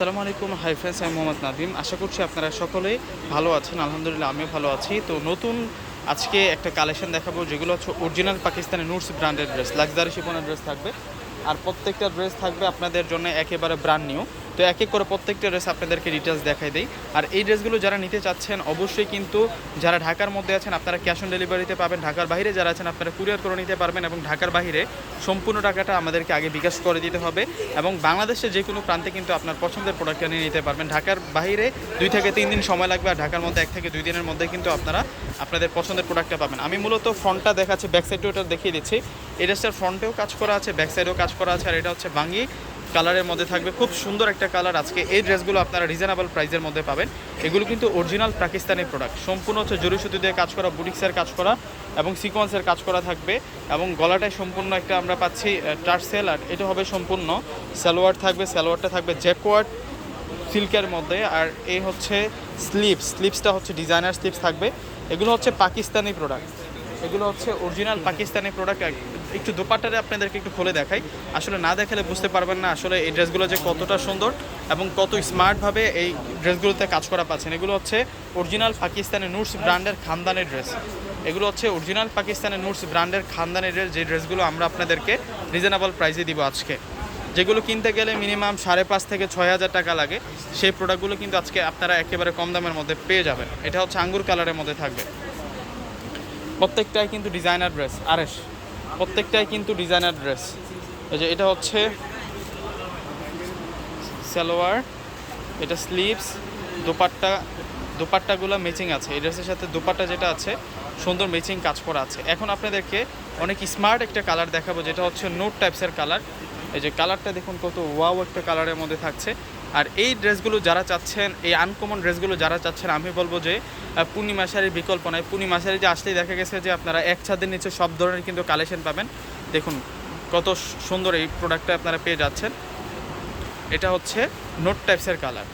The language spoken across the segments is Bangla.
আসসালামু আলাইকুম, হাই ফ্রেন্ডস আমি মোহাম্মদ নাদিম। আশা করছি আপনারা সকলেই ভালো আছেন, আলহামদুলিল্লাহ আমিও ভালো আছি। তো নতুন আজকে একটা কালেকশন দেখাবো, যেগুলো হচ্ছে অরিজিনাল পাকিস্তানি নুটস ব্র্যান্ডের ড্রেস লাক্সারি শিপনের ড্রেস থাকবে। আর প্রত্যেকটা ড্রেস থাকবে আপনাদের জন্য একেবারে ব্র্যান্ড নিউ তো এক এক করে প্রত্যেকটা ড্রেস আপনাদেরকে ডিটেলস দেখাই দেই। আর এই ড্রেসগুলো যারা নিতে চাচ্ছেন, অবশ্যই কিন্তু যারা ঢাকার মধ্যে আছেন, আপনারা ক্যাশ অন ডেলিভারিতে পাবেন। ঢাকার বাইরে যারা আছেন, আপনারা কুরিয়ার করে নিতে পারবেন এবং ঢাকার বাইরে সম্পূর্ণ টাকাটা আমাদেরকে আগে বিকাশ করে দিতে হবে এবং বাংলাদেশের যে কোনো প্রান্তে কিন্তু আপনার পছন্দের প্রোডাক্টটা নিয়ে নিতে পারবেন। ঢাকার বাইরে দুই থেকে তিন দিন সময় লাগবে আর ঢাকার মধ্যে এক থেকে দুই দিনের মধ্যে কিন্তু আপনারা আপনাদের পছন্দের প্রোডাক্টটা পাবেন। আমি মূলত ফ্রন্টটা দেখাচ্ছি ব্যাক সাইডটা ওটা দেখিয়ে দিচ্ছি। এই ড্রেসটার ফ্রন্টেও কাজ করা আছে ব্যাক সাইডেও কাজ করা আছে আর এটা হচ্ছে বাঙ্গি কালারের মধ্যে থাকবে। খুব সুন্দর একটা কালার। আজকে এই ড্রেসগুলো আপনারা রিজনেবল প্রাইসের মধ্যে পাবেন। এগুলো কিন্তু অরিজিনাল পাকিস্তানি প্রোডাক্ট সম্পূর্ণ হচ্ছে জরি সুতি দিয়ে কাজ করা বুটিক্সের কাজ করা এবং সিকোয়েন্সের কাজ করা থাকবে এবং গলাটায় সম্পূর্ণ একটা আমরা পাচ্ছি টার্সেল আর এটা হবে সম্পূর্ণ সালোয়ার থাকবে, সালোয়ারটা থাকবে জ্যাকওয়ার্ড সিল্কের মধ্যে আর এই হচ্ছে স্লিপস স্লিপসটা হচ্ছে ডিজাইনার স্লিপস থাকবে। এগুলো হচ্ছে পাকিস্তানি প্রোডাক্ট এগুলো হচ্ছে অরিজিনাল পাকিস্তানি প্রোডাক্ট একটু দোপাট্টারে আপনাদেরকে একটু খুলে দেখাই। আসলে না দেখালে বুঝতে পারবেন না আসলে এই ড্রেসগুলো যে কতটা সুন্দর এবং কত স্মার্টভাবে এই ড্রেসগুলোতে কাজ করা পাচ্ছেন। এগুলো হচ্ছে অরিজিনাল পাকিস্তানের নুটস ব্র্যান্ডের খানদানের ড্রেস। এগুলো হচ্ছে অরিজিনাল পাকিস্তানের নুটস ব্র্যান্ডের খানদানের ড্রেস, যে ড্রেসগুলো আমরা আপনাদেরকে রিজনেবল প্রাইসে দিব আজকে। যেগুলো কিনতে গেলে মিনিমাম সাড়ে পাঁচ থেকে ছয় হাজার টাকা লাগে। সেই প্রোডাক্টগুলো কিন্তু আজকে আপনারা একেবারে কম দামের মধ্যে পেয়ে যাবেন। এটা হচ্ছে আঙ্গুর কালারের মধ্যে থাকবে। প্রত্যেকটাই কিন্তু ডিজাইনার ড্রেস আরেস প্রত্যেকটাই কিন্তু ডিজাইনার ড্রেস এই যে এটা হচ্ছে সালোয়ার, এটা স্লিভস দুপাট্টা, দোপাট্টাগুলো ম্যাচিং আছে। এই ড্রেসের সাথে দুপাট্টা যেটা আছে, সুন্দর ম্যাচিং কাজ করা আছে। এখন আপনাদেরকে অনেক স্মার্ট একটা কালার দেখাবো, যেটা হচ্ছে নোট টাইপসের কালার এই যে কালারটা দেখুন, কত ওয়াও একটা কালারের মধ্যে থাকছে। আর এই ড্রেসগুলো যারা চাচ্ছেন, এই আনকমন ড্রেসগুলো যারা চাচ্ছেন, আমি বলব যে পূর্ণিমা শাড়ির বিকল্প নয়। পূর্ণিমা শাড়ি যে আসলেই দেখা গেছে যে, আপনারা এক ছাদের নিচে সব ধরনের কিন্তু কালেকশন পাবেন। দেখুন, কত সুন্দর এই প্রোডাক্টটা আপনারা পেয়ে যাচ্ছেন। এটা হচ্ছে নোট টাইপসের কালার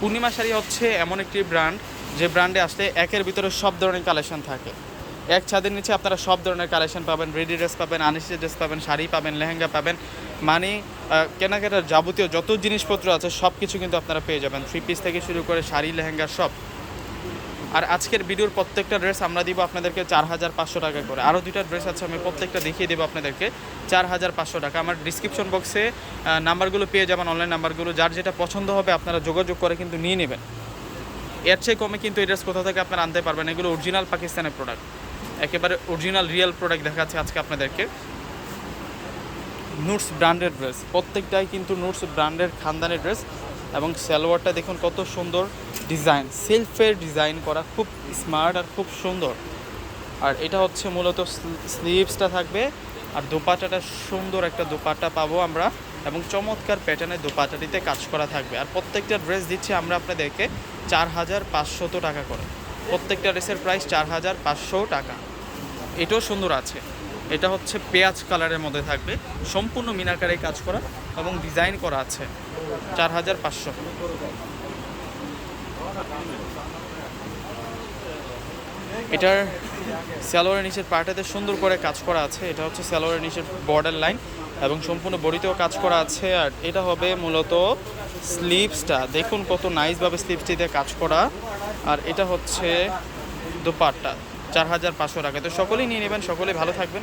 পূর্ণিমা শাড়ি হচ্ছে এমন একটি ব্র্যান্ড যে ব্র্যান্ডে আসলে একের ভিতরে সব ধরনের কালেকশন থাকে। এক ছাদের নিচে আপনারা সব ধরনের কালেকশন পাবেন। রেডি ড্রেস পাবেন আনিসি ড্রেস পাবেন, শাড়ি পাবেন, লেহেঙ্গা পাবেন। মানে কেনাকাটার যাবতীয় যত জিনিসপত্র আছে সব কিছু কিন্তু আপনারা পেয়ে যাবেন। থ্রি পিস থেকে শুরু করে শাড়ি, লেহেঙ্গা, সব। আর আজকের ভিডিওর প্রত্যেকটা ড্রেস আমরা দিব আপনাদেরকে চার হাজার পাঁচশো টাকা করে। আরও দুইটা ড্রেস আছে, আমি প্রত্যেকটা দেখিয়ে দেবো আপনাদেরকে। চার হাজার পাঁচশো টাকা। আমার ডিসক্রিপশন বক্সে নাম্বারগুলো পেয়ে যাবেন অনলাইন নাম্বারগুলো যার যেটা পছন্দ হবে, আপনারা যোগাযোগ করে কিন্তু নিয়ে নেবেন। এর চেয়ে কমে কিন্তু এই ড্রেস কোথা থেকে আপনারা আনতে পারবেন? এগুলো অরিজিনাল পাকিস্তানের প্রোডাক্ট একেবারে অরিজিনাল রিয়েল প্রোডাক্ট দেখাচ্ছে আজকে আপনাদেরকে। নুটস ব্র্যান্ডের ড্রেস। প্রত্যেকটাই কিন্তু নুটস ব্র্যান্ডের খানদানি ড্রেস এবং সালোয়ারটা দেখুন কত সুন্দর ডিজাইন। সেলফের ডিজাইন করা, খুব স্মার্ট আর খুব সুন্দর। আর এটা হচ্ছে মূলত স্লিভসটা থাকবে আর দোপাটাটা সুন্দর একটা দোপাট্টা পাবো আমরা এবং চমৎকার প্যাটার্নের দোপাটাটিতে কাজ করা থাকবে। আর প্রত্যেকটা ড্রেস দিচ্ছি আমরা আপনাদেরকে চার হাজার পাঁচশত টাকা করে। প্রত্যেকটা ড্রেসের প্রাইস চার হাজার পাঁচশো টাকা। এটাও সুন্দর আছে। এটা হচ্ছে পেঁয়াজ কালারের মধ্যে থাকবে। সম্পূর্ণ মিনাকারে কাজ করা এবং ডিজাইন করা আছে। চার হাজার পাঁচশো। এটার স্যালোয়ারের নিচের পার্টাতে সুন্দর করে কাজ করা আছে। এটা হচ্ছে স্যালোয়ারের নিচের বর্ডার লাইন এবং সম্পূর্ণ বডিতেও কাজ করা আছে। আর এটা হবে মূলত স্লিভসটা দেখুন কত নাইসভাবে স্লিভসটিতে কাজ করা। আর এটা হচ্ছে দোপাট্টা। চার হাজার পাঁচশো টাকা। তো সকলেই নিয়ে নেবেন, সকলেই ভালো থাকবেন।